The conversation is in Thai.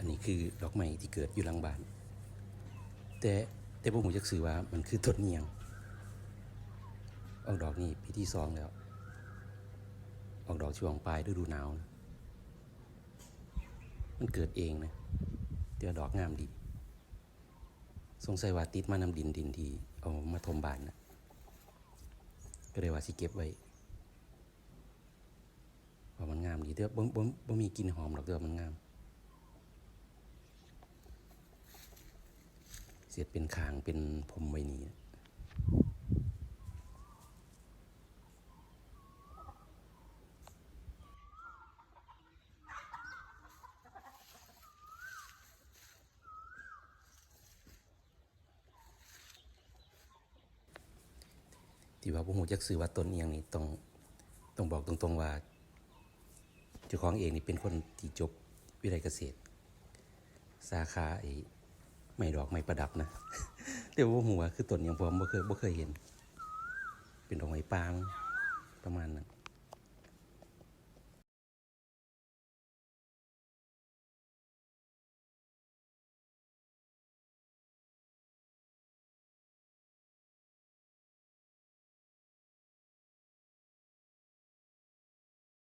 อันนี้คือดอกไม้ที่เกิดอยู่หลังบ้าน แต่แต่พวกผมจะสื่อว่ามันคือต้นเนียงออกดอกนี่ปีที่สองแล้ว ออกดอกช่วงปลายฤดูหนาวนะมันเกิดเองนะแต่ว่าดอกงามดี สงสัยว่าติดมานำดินดินทีเอามาทมบานนะก็เลยว่าสิเก็บไว้เพราะมันงามดีแต่ว่าบ่บ่บ่มีกลิ่นหอมหรอกแต่ว่ามันงาม เสียดเป็นคางเป็นผมไว้นี้ที่ว่าผมหูจักซื้อว่าต้นเอียงนี่ต้องต้องบอกตรงๆว่าเจ้าของเองนี่เป็นคนที่จบวิทยาเกษตร สาขาไอ ไม่ดอกไม่ประดับนะแต่ว่าหัวคือต้นอย่างผมบ่เคยบ่เคยเห็น เป็นดอกไม้ปางประมาณนั้น